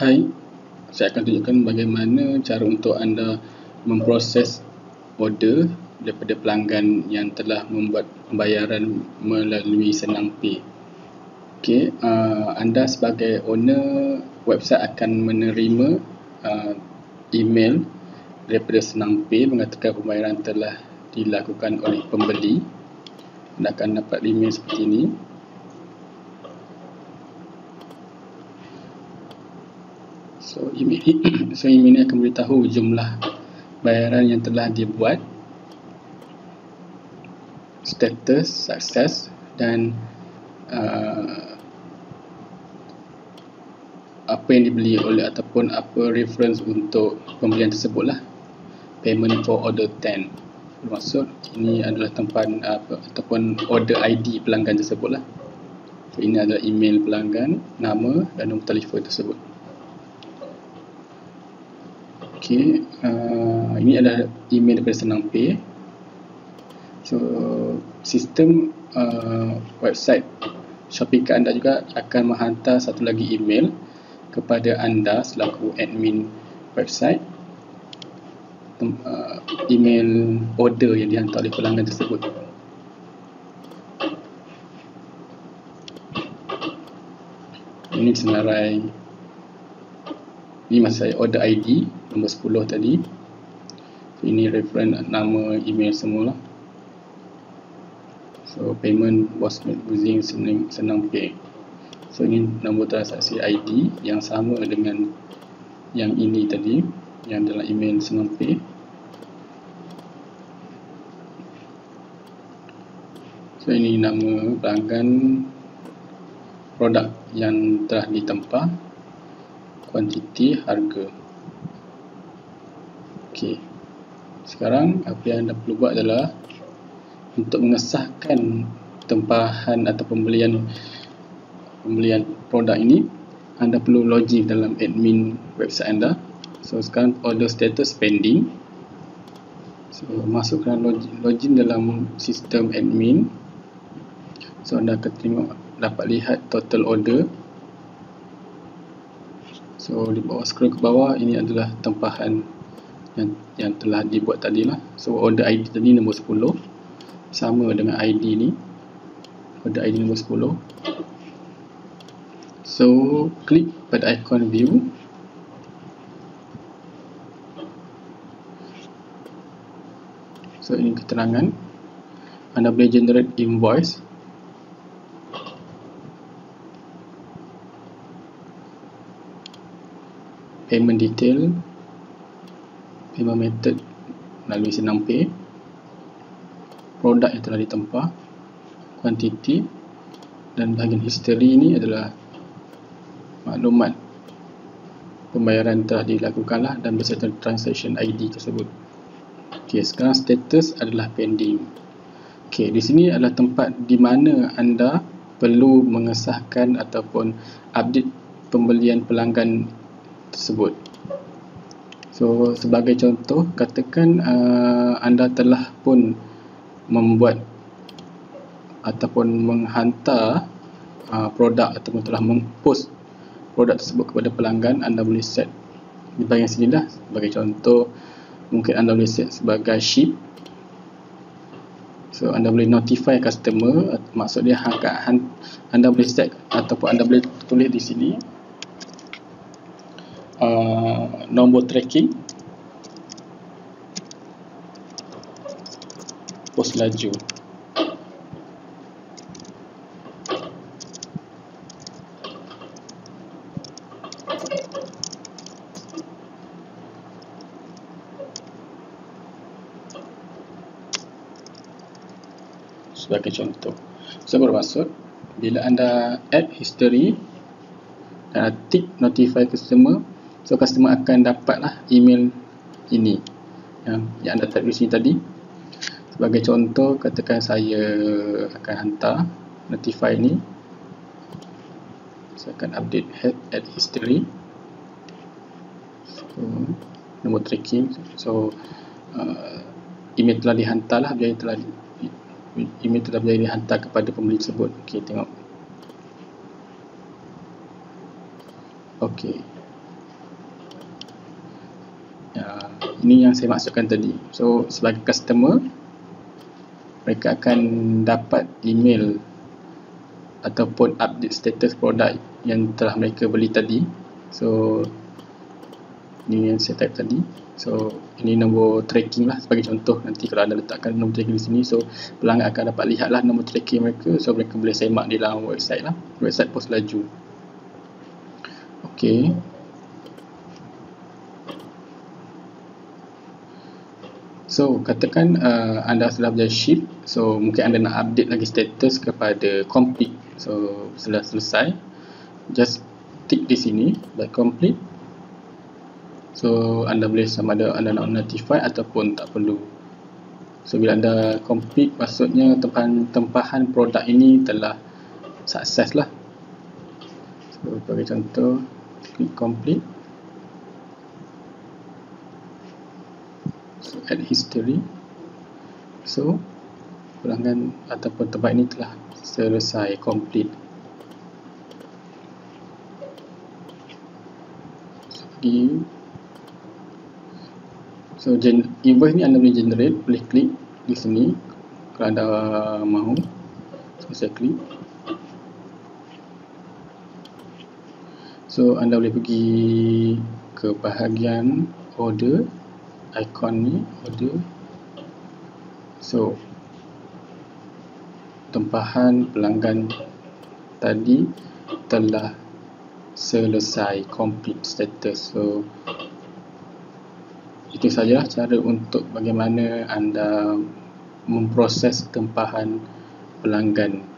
Hai, saya akan tunjukkan bagaimana cara untuk anda memproses order daripada pelanggan yang telah membuat pembayaran melalui Senang Pay. Okey, uh, anda sebagai owner website akan menerima uh, email daripada Senang Pay mengatakan pembayaran telah dilakukan oleh pembeli. Anda akan dapat email seperti ini. So email so ini akan beritahu jumlah bayaran yang telah dibuat, status sukses dan uh, apa yang dibeli oleh ataupun apa reference untuk pembelian tersebut lah. Payment for order 10. Maksud ini adalah tempat apa, ataupun order ID pelanggan tersebut lah. So, ini adalah email pelanggan, nama dan nombor telefon tersebut. Okey, uh, ini adalah email daripada Senang Pay. So, sistem uh, website Shopee anda juga akan menghantar satu lagi email kepada anda selaku admin website uh, email order yang dihantar oleh pelanggan tersebut. Ini senarai ini saya order ID nombor 10 tadi. So, ini reference nama email semua lah so payment was made using senang, senang pay so ini nombor transaksi ID yang sama dengan yang ini tadi yang dalam email senang pay so ini nama pelanggan produk yang telah ditempah kuantiti harga. Okey. Sekarang apa yang anda perlu buat adalah untuk mengesahkan tempahan atau pembelian pembelian produk ini anda perlu login dalam admin website anda. So sekarang order status pending. So masukkan login, login dalam sistem admin. So anda akan tengok dapat lihat total order So di bawah scroll ke bawah ini adalah tempahan yang yang telah dibuat tadi lah. So order ID tadi nombor 10 sama dengan ID ni. Order ID nombor 10. So klik pada ikon view. So ini keterangan. Anda boleh generate invoice payment detail payment method melalui senang pay produk yang telah ditempah kuantiti dan bahagian history ini adalah maklumat pembayaran telah dilakukan lah dan beserta transaction ID tersebut. Ok sekarang status adalah pending. Ok di sini adalah tempat di mana anda perlu mengesahkan ataupun update pembelian pelanggan tersebut. So sebagai contoh katakan uh, anda telah pun membuat ataupun menghantar uh, produk ataupun telah mengpost produk tersebut kepada pelanggan anda boleh set di bahagian sini dah sebagai contoh mungkin anda boleh set sebagai ship. So anda boleh notify customer maksud dia anda boleh set ataupun anda boleh tulis di sini uh, nombor tracking. Pos laju. Sebagai contoh. So bermaksud bila anda add history dan tick notify customer So customer akan dapatlah email ini yang, yang anda di sini tadi. Sebagai contoh, katakan saya akan hantar notify ini. Saya akan update head at history. So, nombor tracking. So, uh, email telah dihantar lah. Biaya telah email telah berjaya dihantar kepada pembeli tersebut. Okey, tengok. Okey. Ini yang saya maksudkan tadi. So sebagai customer mereka akan dapat email ataupun update status produk yang telah mereka beli tadi. So ini yang saya type tadi. So ini nombor tracking lah sebagai contoh. Nanti kalau anda letakkan nombor tracking di sini so pelanggan akan dapat lihat lah nombor tracking mereka. So mereka boleh semak di dalam website lah. Website pos laju. Ok So, katakan uh, anda sudah berjaya ship, so mungkin anda nak update lagi status kepada complete. So, sudah selesai. Just tick di sini, by complete. So, anda boleh sama ada anda nak notify ataupun tak perlu. So, bila anda complete, maksudnya tempahan, tempahan produk ini telah sukses lah. So, bagi contoh, klik complete. Add history. So pelanggan ataupun tempat ini telah selesai complete. So pergi so invoice ni anda boleh generate boleh klik di sini. Kalau anda mahu so saya klik. So anda boleh pergi ke bahagian order icon ni order. So tempahan pelanggan tadi telah selesai complete status. So itu saja cara untuk bagaimana anda memproses tempahan pelanggan